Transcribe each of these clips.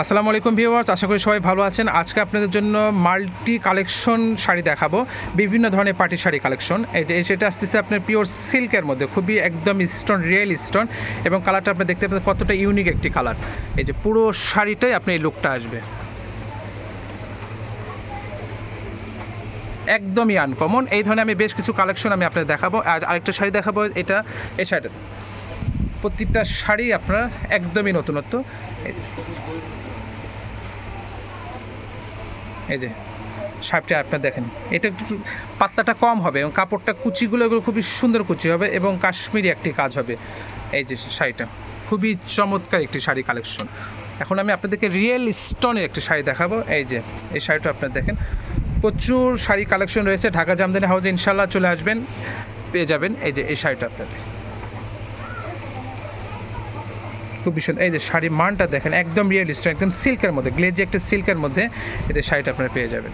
আসসালামু আলাইকুম ভিউয়ার্স, আশা করি সবাই ভালো আছেন। আজকে আপনাদের জন্য মাল্টি কালেকশন শাড়ি দেখাবো, বিভিন্ন ধরনের পার্টি শাড়ি কালেকশন। এই যে সেটা আসতেছে আপনার পিওর সিল্কের মধ্যে, খুবই একদম স্টোন রিয়েল স্টোন এবং কালারটা আপনি দেখতে পাচ্ছেন কতটা ইউনিক একটি কালার এই যে, পুরো শাড়িটাই আপনি এই লুকটা আসবে। একদমই আনকমন এই ধরনের আমি বেশ কিছু কালেকশন আমি আপনাদের দেখাবো। আর আরেকটা শাড়ি দেখাবো, এটা, এই শাড়িটা। প্রত্যেকটা শাড়ি আপনার একদমই নতুনত্ব। এই যে শার্টটা আপনার দেখেন, এটা একটু পাতলাটা কম হবে এবং কাপড়টা কুচিগুলো এগুলো খুবই সুন্দর কুচি হবে এবং কাশ্মীরি একটি কাজ হবে এই যে শাড়িটা। খুবই চমৎকার একটি শাড়ি কালেকশন এখন আমি আপনাদেরকে রিয়েল স্টোনের একটি শাড়ি দেখাবো। এই যে, এই শাড়িটা আপনার দেখেন, প্রচুর শাড়ি কালেকশন রয়েছে। ঢাকা জামদানি হাউসে ইনশাল্লাহ চলে আসবেন, পেয়ে যাবেন। এই যে, এই শাড়িটা আপনাদের। খুব ভীষণ এই যে শাড়ির মানটা দেখেন, একদম রিয়েলিস্ট একদম সিল্কের মধ্যে গ্লেজে একটা সিল্কের মধ্যে এদের শাড়িটা আপনারা পেয়ে যাবেন।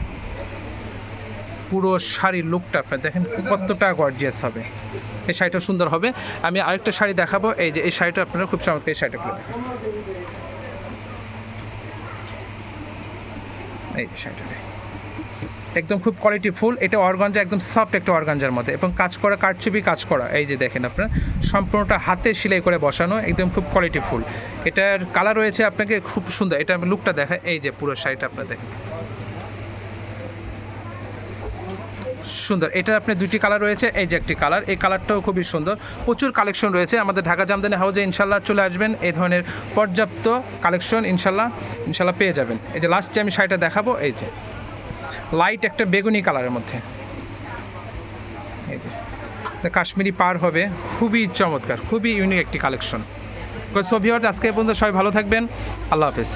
পুরো শাড়ির লুকটা আপনার দেখেন কতটা গর্জিয়াস হবে। এই শাড়িটা সুন্দর হবে। আমি আরেকটা শাড়ি দেখাবো, এই যে এই শাড়িটা আপনারা খুব চমৎকার এই শাড়িটা খুলে দেখেন। এই শাড়িটা। একদম খুব কোয়ালিটি ফুল। এটা অর্গানজা একদম সফট একটা অর্গানজার মধ্যে। এবং কাজ করা, কারচুপি কাজ করা, এই যে দেখেন আপনার, সম্পূর্ণটা হাতে সেলাই করে বসানো, একদম খুব কোয়ালিটি ফুল। এটার কালার রয়েছে আপনাকে খুব সুন্দর। এটা লুকটা দেখায় এই যে পুরো শাড়িটা আপনার দেখেন। সুন্দর। এটার আপনার দুটি কালার রয়েছে, এই যে একটি কালার এই কালারটাও খুবই সুন্দর। প্রচুর কালেকশন রয়েছে। আমাদের ঢাকা জামদানি হাউসে ইনশাল্লাহ চলে আসবেন। এই ধরনের পর্যাপ্ত কালেকশন ইনশাল্লাহ ইনশাল্লাহ পেয়ে যাবেন। এই যে লাস্টে আমি শাড়িটা দেখাবো, এই যে। লাইট একটা বেগুনি কালারের মধ্যে। কাশ্মীরি পার হবে। খুবই চমৎকার, খুবই ইউনিক একটি কালেকশন সো আজকে পর্যন্ত সবাই ভালো থাকবেন। আল্লাহ হাফেজ।